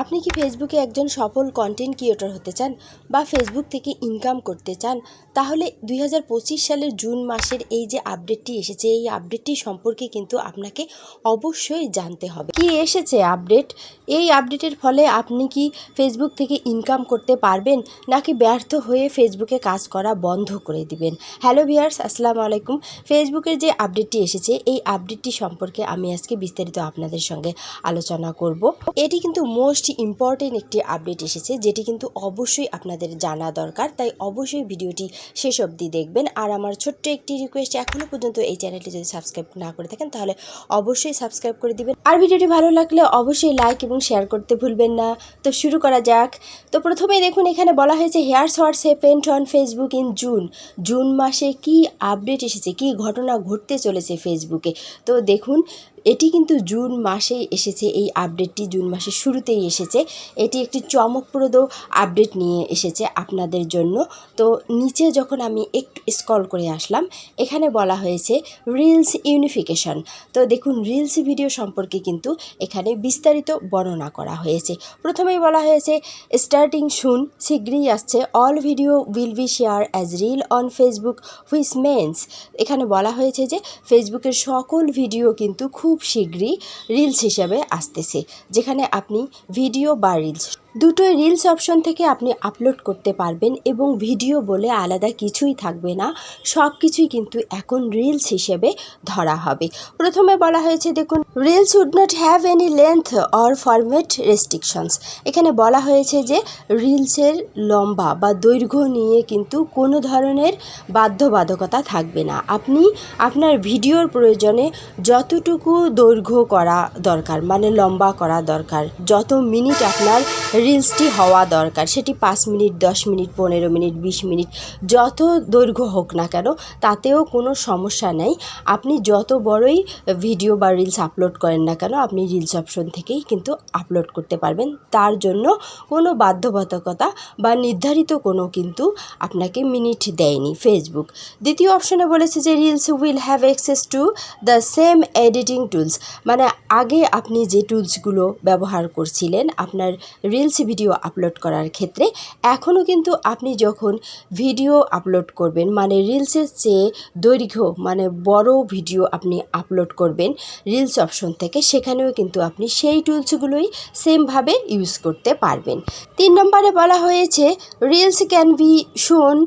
আপনি কি ফেসবুকে একজন সফল কন্টেন্ট ক্রিয়েটর হতে চান বা ফেসবুক থেকে ইনকাম করতে চান? তাহলে দুই হাজার পঁচিশ সালের জুন মাসের এই যে আপডেটটি এসেছে, এই আপডেটটি সম্পর্কে কিন্তু আপনাকে অবশ্যই জানতে হবে। কি এসেছে আপডেট এই আপডেটের ফলে আপনি কি ফেসবুক থেকে ইনকাম করতে পারবেন, নাকি ব্যর্থ হয়ে ফেসবুকে কাজ করা বন্ধ করে দিবেন? হ্যালো ভিয়ার্স আসসালামু আলাইকুম। ফেসবুকের যে আপডেটটি এসেছে, এই আপডেটটি সম্পর্কে আমি আজকে বিস্তারিত আপনাদের সঙ্গে আলোচনা করব। এটি কিন্তু মোস্ট ইম্পর্টেন্ট একটি আপডেট এসেছে, যেটি কিন্তু অবশ্যই আপনাদের জানা দরকার। তাই অবশ্যই ভিডিওটি শেষ অবধি দেখবেন। আর আমার ছোট্ট একটি রিকোয়েস্ট এখনও পর্যন্ত এই চ্যানেলটি যদি সাবস্ক্রাইব না করে থাকেন, তাহলে অবশ্যই সাবস্ক্রাইব করে দিবেন। আর ভিডিওটি ভালো লাগলে অবশ্যই লাইক এবং শেয়ার করতে ভুলবেন না। তো শুরু করা যাক। তো প্রথমেই দেখুন, এখানে বলা হয়েছে here's what's happened on Facebook in June June মাসে কি আপডেট এসেছে, কি ঘটনা ঘটতে চলেছে ফেসবুকে তো দেখুন এটি কিন্তু জুন মাসেই এসেছে, এই আপডেটটি জুন মাসের শুরুতেই এসেছে। এটি একটি চমকপ্রদ আপডেট নিয়ে এসেছে আপনাদের জন্য। তো নিচে যখন আমি একটু স্ক্রল করে আসলাম, এখানে বলা হয়েছে রিলস ইউনিফিকেশন তো দেখুন রিলস ভিডিও সম্পর্কে কিন্তু এখানে বিস্তারিত বর্ণনা করা হয়েছে। প্রথমেই বলা হয়েছে স্টার্টিং শুন শীঘ্রই আসছে। All video will be share as reel on Facebook which means এখানে বলা হয়েছে যে ফেসবুকের সকল ভিডিও কিন্তু খুব শীঘ্রই রিলস হিসাবে আসতেছে যেখানে আপনি ভিডিও বা রিলস দুটোই রিলস অপশন থেকে আপনি আপলোড করতে পারবেন এবং ভিডিও বলে আলাদা কিছুই থাকবে না। সব কিছুই কিন্তু এখন রিলস হিসেবে ধরা হবে। প্রথমে বলা হয়েছে, দেখুন reels would not have any length or format restrictions এখানে বলা হয়েছে যে রিলসের লম্বা বা দৈর্ঘ্য নিয়ে কিন্তু কোনো ধরনের বাধ্যবাধকতা থাকবে না। আপনি আপনার ভিডিওর প্রয়োজনে যতটুকু দৈর্ঘ্য করা দরকার মানে লম্বা করা দরকার, যত মিনিট আপনার রিলসটি হওয়া দরকার। সেটি পাঁচ মিনিট, দশ মিনিট, পনেরো মিনিট, বিশ মিনিট, যত দৈর্ঘ্য হোক না কেন, তাতেও কোনো সমস্যা নেই। আপনি যত বড়ই ভিডিও বা রিলস আপলোড করেন না কেন, আপনি রিলস অপশন থেকেই কিন্তু আপলোড করতে পারবেন। তার জন্য কোনো বাধ্যবাধকতা বা নির্ধারিত কোনো কিন্তু আপনাকে মিনিট দেয়নি ফেসবুক দ্বিতীয় অপশনে বলেছে যে reels will have access to the same editing tools. মানে আগে আপনি যে টুলসগুলো ব্যবহার করছিলেন, আপনার রিলস ভিডিও আপলোড করার ক্ষেত্রে এখনও কিন্তু আপনি যখন ভিডিও আপলোড করবেন মানে রিলসের চেয়ে দৈর্ঘ্য মানে বড় ভিডিও আপনি আপলোড করবেন রিলস অপশন থেকে, সেখানেও কিন্তু আপনি সেই টুলসগুলোই সেমভাবে ইউজ করতে পারবেন। তিন নম্বরে বলা হয়েছে reels can be shown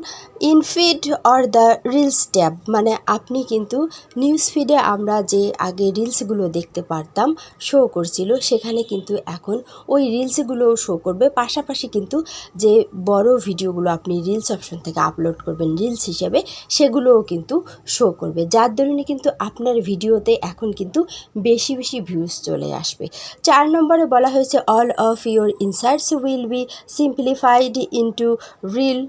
in feed or the reels tab মানে আপনি কিন্তু নিউজ ফিডে আমরা যে আগে রিলসগুলো দেখতে পারতাম শো করছিল, সেখানে কিন্তু এখন ওই রিলসগুলোও শো করবে। পাশাপাশি কিন্তু যে বড় ভিডিওগুলো আপনি রিলস অপশন থেকে আপলোড করবেন রিলস হিসেবে, সেগুলোও কিন্তু শো করবে। যার দরুনে কিন্তু আপনার ভিডিওতে এখন কিন্তু বেশি বেশি ভিউজ চলে আসবে। চার নম্বরে বলা হয়েছে all of your insights will be simplified into reel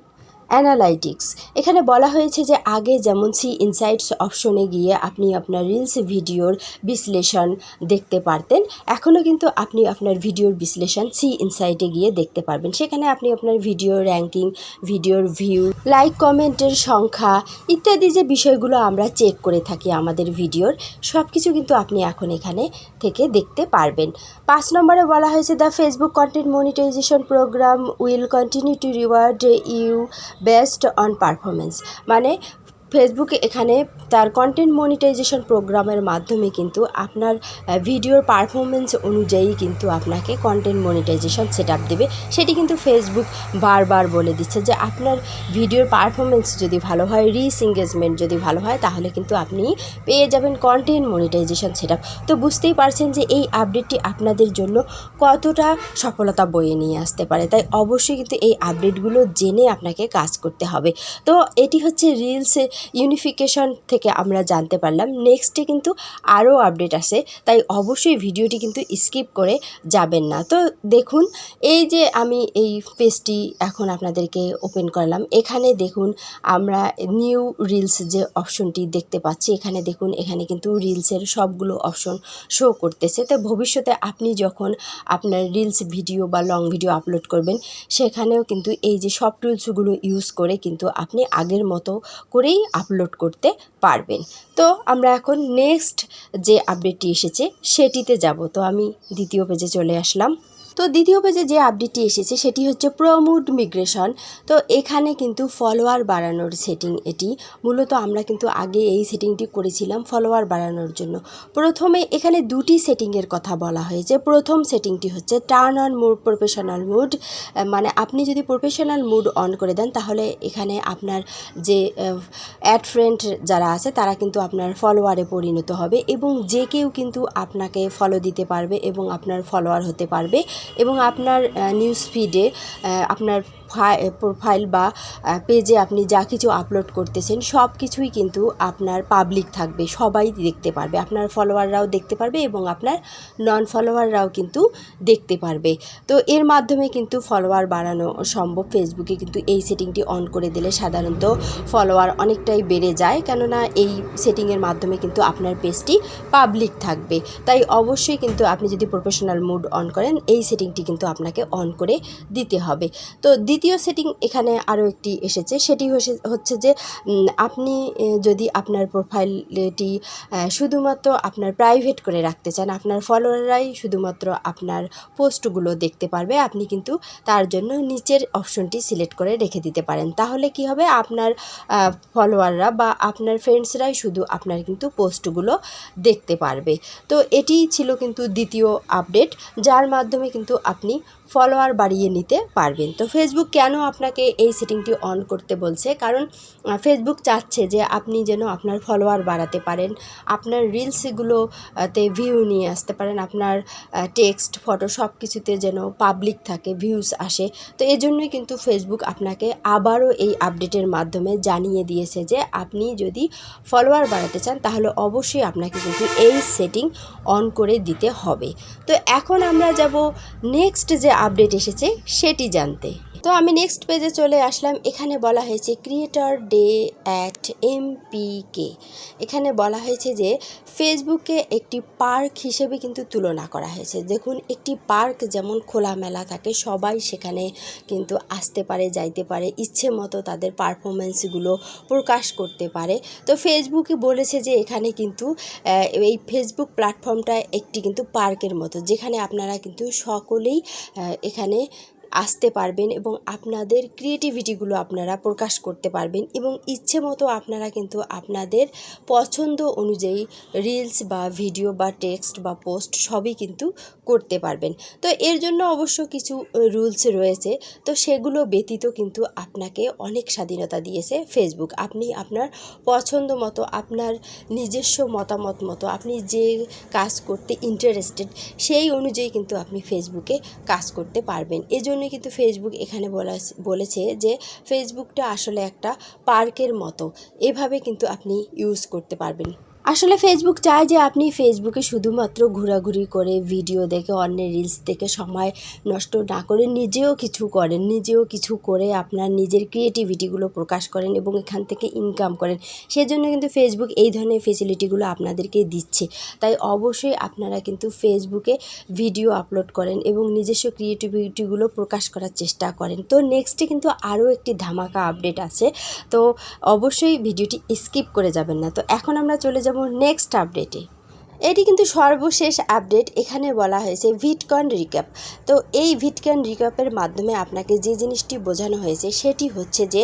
analytics. এখানে বলা হয়েছে যে আগে যেমন সি ইনসাইটস অপশনে গিয়ে আপনি আপনার রিলস ভিডিওর বিশ্লেষণ দেখতে পারতেন, এখনও কিন্তু আপনি আপনার ভিডিওর বিশ্লেষণ সি ইনসাইটে গিয়ে দেখতে পারবেন। সেখানে আপনি আপনার ভিডিও র্যাঙ্কিং, ভিডিওর ভিউ, লাইক, কমেন্টের সংখ্যা ইত্যাদি যে বিষয়গুলো আমরা চেক করে থাকি আমাদের ভিডিওর সব কিছু কিন্তু আপনি এখন এখানে থেকে দেখতে পারবেন। পাঁচ নম্বরে বলা হয়েছে, the Facebook content monetization program will continue to reward you best on performance মানে ফেসবুক এখানে তার কন্টেন্ট মনিটাইজেশন প্রোগ্রামের মাধ্যমে কিন্তু আপনার ভিডিওর পারফরমেন্স অনুযায়ী কিন্তু আপনাকে কন্টেন্ট মনিটাইজেশন সেট আপ দেবে। সেটি কিন্তু ফেসবুক বারবার বলে দিচ্ছে যে আপনার ভিডিওর পারফরমেন্স যদি ভালো হয় রিস এঙ্গেজমেন্ট যদি ভালো হয়, তাহলে কিন্তু আপনি পেয়ে যাবেন কন্টেন্ট মনিটাইজেশন সেট আপ তো বুঝতেই পারছেন যে এই আপডেটটি আপনাদের জন্য কতটা সফলতা বয়ে নিয়ে আসতে পারে। তাই অবশ্যই কিন্তু এই আপডেটগুলো জেনে আপনাকে কাজ করতে হবে। তো এটি হচ্ছে রিলস ইউনিফিকেশন থেকে আমরা জানতে পারলাম। নেক্সটে কিন্তু আরও আপডেট আসে, তাই অবশ্যই ভিডিওটি কিন্তু স্কিপ করে যাবেন না। তো দেখুন, এই যে আমি এই পেজটি এখন আপনাদেরকে ওপেন করলাম, এখানে দেখুন আমরা নিউ রিলস যে অপশনটি দেখতে পাচ্ছি, এখানে দেখুন, এখানে কিন্তু রিলসের সবগুলো অপশন শো করতেছে। তো ভবিষ্যতে আপনি যখন আপনার রিলস ভিডিও বা লং ভিডিও আপলোড করবেন, সেখানেও কিন্তু এই যে সব টুলসগুলো ইউজ করে কিন্তু আপনি আগের মতো করেই আপলোড করতে পারবেন। তো আমরা এখন নেক্সট যে আপডেটটি এসেছে, সেটিতে যাব। তো আমি দ্বিতীয় পেজে চলে আসলাম। তো দ্বিতীয় পেজে যে আপডেটটি এসেছে, সেটি হচ্ছে প্রমোড মিগ্রেশন তো এখানে কিন্তু ফলোয়ার বাড়ানোর সেটিং এটি। মূলত আমরা কিন্তু আগে এই সেটিংটি করেছিলাম ফলোয়ার বাড়ানোর জন্য। প্রথমে এখানে দুটি সেটিংয়ের কথা বলা হয়েছে। প্রথম সেটিংটি হচ্ছে turn on mode professional mode মানে আপনি যদি প্রফেশনাল মুড অন করে দেন, তাহলে এখানে আপনার যে অ্যাড ফ্রেন্ড যারা আছে, তারা কিন্তু আপনার ফলোয়ারে পরিণত হবে এবং যে কেউ কিন্তু আপনাকে ফলো দিতে পারবে এবং আপনার ফলোয়ার হতে পারবে। এবং আপনার নিউজ ফিডে আপনার প্রোফাইল বা পেজে আপনি যা কিছু আপলোড করতেছেন, সব কিছুই কিন্তু আপনার পাবলিক থাকবে, সবাই দেখতে পারবে। আপনার ফলোয়াররাও দেখতে পারবে এবং আপনার নন ফলোয়াররাও কিন্তু দেখতে পারবে। তো এর মাধ্যমে কিন্তু ফলোয়ার বাড়ানো সম্ভব। ফেসবুকে কিন্তু এই সেটিংটি অন করে দিলে সাধারণত ফলোয়ার অনেকটাই বেড়ে যায়। কেননা এই সেটিংয়ের মাধ্যমে কিন্তু আপনার পেজটি পাবলিক থাকবে। তাই অবশ্যই কিন্তু আপনি যদি প্রফেশনাল মুড অন করেন, এই সেটিংটি কিন্তু আপনাকে অন করে দিতে হবে। তো দ্বিতীয় সেটিং এখানে আরও একটি এসেছে। সেটি হচ্ছে যে আপনি যদি আপনার প্রোফাইলটি শুধুমাত্র আপনার প্রাইভেট করে রাখতে চান, আপনার ফলোয়াররাই শুধুমাত্র আপনার পোস্টগুলো দেখতে পারবে, আপনি কিন্তু তার জন্য নিচের অপশনটি সিলেক্ট করে রেখে দিতে পারেন। তাহলে কি হবে? আপনার ফলোয়াররা বা আপনার ফ্রেন্ডসরাই শুধু আপনার কিন্তু পোস্টগুলো দেখতে পারবে। তো এটিই ছিল কিন্তু দ্বিতীয় আপডেট যার মাধ্যমে কিন্তু আপনি ফলোয়ার বাড়িয়ে নিতে পারবেন। তো ফেসবুক কেন আপনাকে এই সেটিংটি অন করতে বলছে? কারণ ফেসবুক চাচ্ছে যে আপনি যেন আপনার ফলোয়ার বাড়াতে পারেন, আপনার রিলসগুলোতে ভিউ নিয়ে আসতে পারেন, আপনার টেক্সট ফটো সব কিছুতে যেন পাবলিক থাকে ভিউস আসে। তো এই জন্যই কিন্তু ফেসবুক আপনাকে আবারও এই আপডেটের মাধ্যমে জানিয়ে দিয়েছে যে আপনি যদি ফলোয়ার বাড়াতে চান, তাহলে অবশ্যই আপনাকে কিন্তু এই সেটিং অন করে দিতে হবে। তো এখন আমরা যাব নেক্সট যে আপডেট এসেছে সেটি জানতে। তো আমি নেক্সট পেজে চলে আসলাম। এখানে বলা হয়েছে ক্রিয়েটর ডে অ্যাট এমপিকে এখানে বলা হয়েছে যে ফেসবুকে একটি পার্ক হিসেবে কিন্তু তুলনা করা হয়েছে। দেখুন, একটি পার্ক যেমন খোলামেলা থাকে, সবাই সেখানে কিন্তু আসতে পারে, যাইতে পারে, ইচ্ছে মতো তাদের পারফরমেন্সগুলো প্রকাশ করতে পারে। তো ফেসবুকে বলেছে যে, এখানে কিন্তু এই ফেসবুক প্ল্যাটফর্মটা একটি কিন্তু পার্কের মতো, যেখানে আপনারা কিন্তু সকলেই এখানে আসতে পারবেন এবং আপনাদের ক্রিয়েটিভিটিগুলো আপনারা প্রকাশ করতে পারবেন এবং ইচ্ছে মতো আপনারা কিন্তু আপনাদের পছন্দ অনুযায়ী রিলস বা ভিডিও বা টেক্সট বা পোস্ট সবই কিন্তু করতে পারবেন। তো এর জন্য অবশ্য কিছু রুলস রয়েছে। তো সেগুলো ব্যতীত কিন্তু আপনাকে অনেক স্বাধীনতা দিয়েছে ফেসবুক আপনি আপনার পছন্দ মতো, আপনার নিজস্ব মতামত মতো, আপনি যে কাজ করতে ইন্টারেস্টেড সেই অনুযায়ী কিন্তু আপনি ফেসবুকে কাজ করতে পারবেন। এজন্য কিন্তু ফেসবুক এখানে বলা বলেছে যে ফেসবুকটা আসলে একটা পার্কের মতো। এভাবে কিন্তু আপনি ইউজ করতে পারবেন। আসলে ফেসবুক চায় যে আপনি ফেসবুকে শুধুমাত্র ঘোরাঘুরি করে ভিডিও দেখে, অন্যের রিলস দেখে সময় নষ্ট না করে নিজেও কিছু করেন, নিজেও কিছু করে আপনার নিজের ক্রিয়েটিভিটিগুলো প্রকাশ করেন এবং এখান থেকে ইনকাম করেন। সেজন্য কিন্তু ফেসবুক এই ধরনের ফেসিলিটিগুলো আপনাদেরকে দিচ্ছে। তাই অবশ্যই আপনারা কিন্তু ফেসবুকে ভিডিও আপলোড করেন এবং নিজস্ব ক্রিয়েটিভিটিগুলো প্রকাশ করার চেষ্টা করেন। তো নেক্সটে কিন্তু আরও একটি ধামাকা আপডেট আছে। তো অবশ্যই ভিডিওটি স্কিপ করে যাবেন না। তো এখন আমরা চলে যাব নেক্সট আপডেটে। এটি কিন্তু সর্বশেষ আপডেট এখানে বলা হয়েছে ভিটকন রিক্যাপ। তো এই ভিটকন রিক্যাপের মাধ্যমে আপনাকে যে জিনিসটি বোঝানো হয়েছে সেটি হচ্ছে যে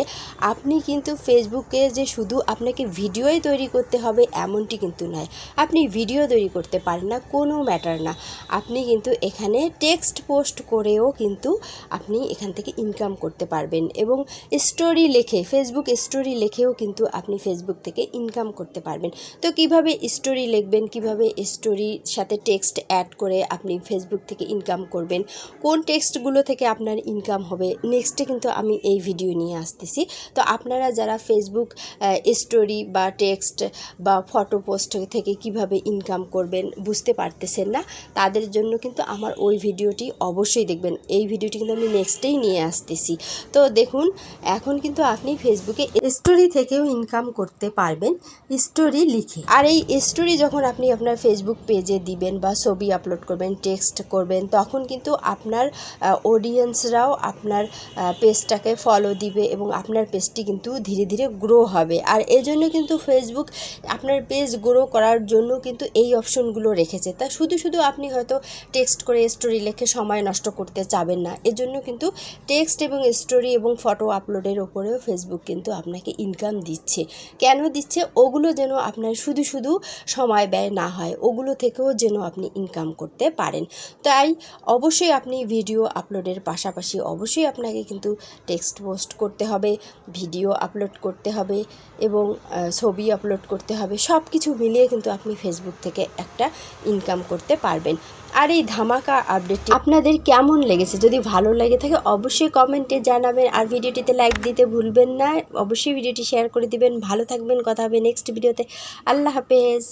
আপনি কিন্তু ফেসবুকে যে শুধু আপনাকে ভিডিওই তৈরি করতে হবে এমনটি কিন্তু নয়। আপনি ভিডিও তৈরি করতে পারেন না, কোনো ম্যাটার না। আপনি কিন্তু এখানে টেক্সট পোস্ট করেও কিন্তু আপনি এখান থেকে ইনকাম করতে পারবেন এবং স্টোরি লেখে, ফেসবুক স্টোরি লেখেও কিন্তু আপনি ফেসবুক থেকে ইনকাম করতে পারবেন। তো কীভাবে স্টোরি লিখবেন কীভাবে কীভাবে স্টোরির সাথে টেক্সট অ্যাড করে আপনি ফেসবুক থেকে ইনকাম করবেন। কোন টেক্সটগুলো থেকে আপনার ইনকাম হবে? নেক্সটে কিন্তু আমি এই ভিডিও নিয়ে আসতেছি। তো আপনারা যারা ফেসবুক স্টোরি বা টেক্সট বা ফটো পোস্ট থেকে কীভাবে ইনকাম করবেন বুঝতে পারতেছেন না? তাদের জন্য কিন্তু আমার ওই ভিডিওটি অবশ্যই দেখবেন। এই ভিডিওটি কিন্তু আমি নেক্সটেই নিয়ে আসতেছি। তো দেখুন, এখন কিন্তু আপনি ফেসবুকে স্টোরি থেকেও ইনকাম করতে পারবেন। স্টোরি লিখে। আর এই স্টোরি যখন আপনি আপনার ফেসবুক পেজে দিবেন বা ছবি আপলোড করবেন টেক্সট করবেন, তখন কিন্তু আপনার অডিয়েন্সরাও আপনার পেজটাকে ফলো দিবে এবং আপনার পেজটি কিন্তু ধীরে ধীরে গ্রো হবে। আর এজন্য কিন্তু ফেসবুক আপনার পেজ গ্রো করার জন্য কিন্তু এই অপশনগুলো রেখেছে। তা শুধু শুধু আপনি হয়তো টেক্সট করে স্টোরি লিখে সময় নষ্ট করতে চাবেন না। এজন্য কিন্তু টেক্সট এবং স্টোরি এবং ফটো আপলোডের ওপরেও ফেসবুক কিন্তু আপনাকে ইনকাম দিচ্ছে। কেন দিচ্ছে? ওগুলো যেন আপনার শুধু শুধু সময় ব্যয় না হয়। ওগুলো থেকেও যেন আপনি ইনকাম করতে পারেন। তাই অবশ্যই আপনি ভিডিও আপলোডের পাশাপাশি অবশ্যই আপনাকে কিন্তু টেক্সট পোস্ট করতে হবে ভিডিও আপলোড করতে হবে এবং ছবি আপলোড করতে হবে সব কিছু মিলিয়ে কিন্তু আপনি ফেসবুক থেকে একটা ইনকাম করতে পারবেন। আর এই ধামাকা আপডেটটি আপনাদের কেমন লেগেছে? যদি ভালো লেগে থাকে অবশ্যই কমেন্টে জানাবেন আর ভিডিওটিতে লাইক দিতে ভুলবেন না। অবশ্যই ভিডিওটি শেয়ার করে দিবেন। ভালো থাকবেন, কথা হবে নেক্সট ভিডিওতে আল্লাহ হাফেজ।